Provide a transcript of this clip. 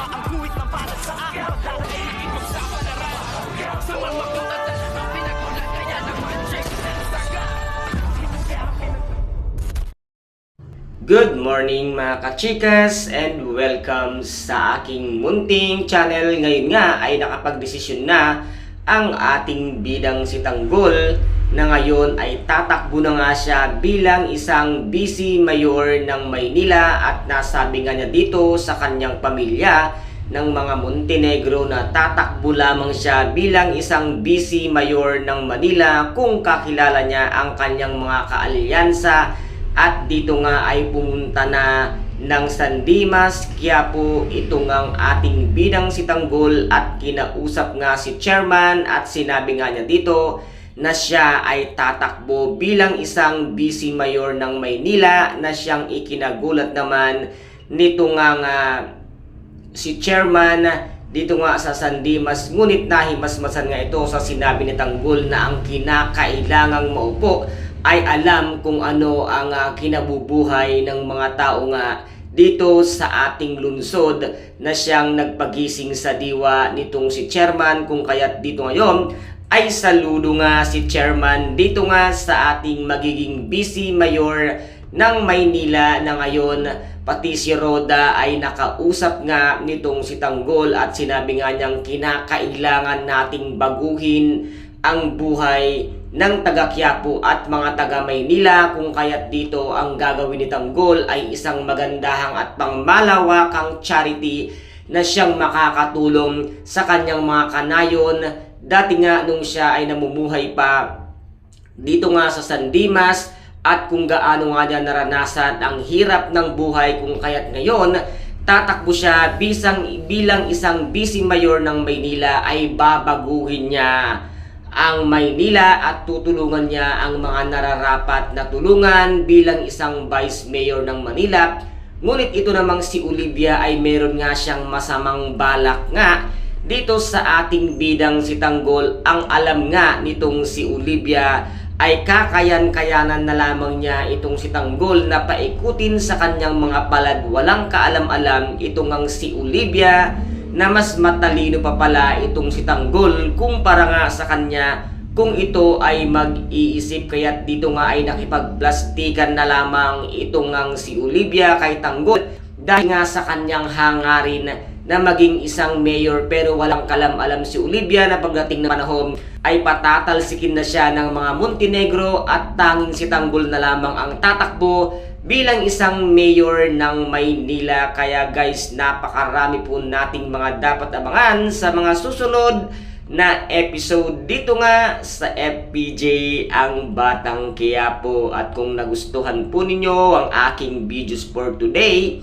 tama ang guhit na para sa akin. Pagdadaig ipagsapalaran Sa mga katatan ang pinagulat Kaya naman check Saga. Good morning mga kachikas and welcome sa aking munting channel. Ngayon nga ay nakapagdesisyon na ang ating bidang si Tanggol na ngayon ay tatakbo na nga siya bilang isang busy mayor ng Maynila at nasabi nga niya dito sa kanyang pamilya ng mga Montenegro na tatakbo lamang siya bilang isang busy mayor ng Manila kung kakilala niya ang kanyang mga kaalyansa. At dito nga ay pumunta na ng San Dimas, Quiapo, ito ngang ating bidang si Tanggol at kinausap nga si chairman at sinabi nga niya dito na siya ay tatakbo bilang isang busy mayor ng Maynila na siyang ikinagulat naman. Nito nga nga si chairman dito nga sa San Dimas ngunit nahimasmasan nga ito sa sinabi ni Tanggol na ang kinakailangang maupo ay alam kung ano ang ah, kinabubuhay ng mga tao nga dito sa ating lungsod na siyang nagpagising sa diwa nitong si chairman. Kung kaya't dito ngayon ay saludo nga si chairman dito nga sa ating magiging busy mayor ng Maynila na ngayon. Pati si Roda ay nakausap nga nitong si Tanggol at sinabi nga niyang kinakailangan nating baguhin ang buhay ng taga Quiapo at mga taga Maynila kung kaya't dito ang gagawin ni Tanggol ay isang magandahang at pangmalawakang charity na siyang makakatulong sa kanyang mga kanayon dati nga nung siya ay namumuhay pa dito nga sa San Dimas at kung gaano nga niya naranasan ang hirap ng buhay kung kaya't ngayon tatakbo siya bisang, bilang isang busy mayor ng Maynila ay babaguhin niya ang Maynila at tutulungan niya ang mga nararapat na tulungan bilang isang vice mayor ng Manila. Ngunit ito namang si Olivia ay meron nga siyang masamang balak nga dito sa ating bidang si Tanggol. Ang alam nga nitong si Olivia ay kakayan-kayanan na lamang niya itong si Tanggol na paikutin sa kanyang mga palad. Walang kaalam-alam itong ang si Olivia na mas matalino pa pala itong si Tanggol kumpara nga sa kanya kung ito ay mag-iisip kaya dito nga ay nakipagplastikan na lamang itong ang si Olivia kay Tanggol dahil nga sa kanyang hangarin na maging isang mayor pero walang kalam-alam si Olivia na pagdating ng panahon ay patatalsikin na siya ng mga Montenegro at tanging si Tanggol na lamang ang tatakbo bilang isang mayor ng Maynila. Kaya guys, napakarami po nating mga dapat abangan sa mga susunod na episode dito nga sa FPJ ang Batang Quiapo. At kung nagustuhan po ninyo ang aking videos for today,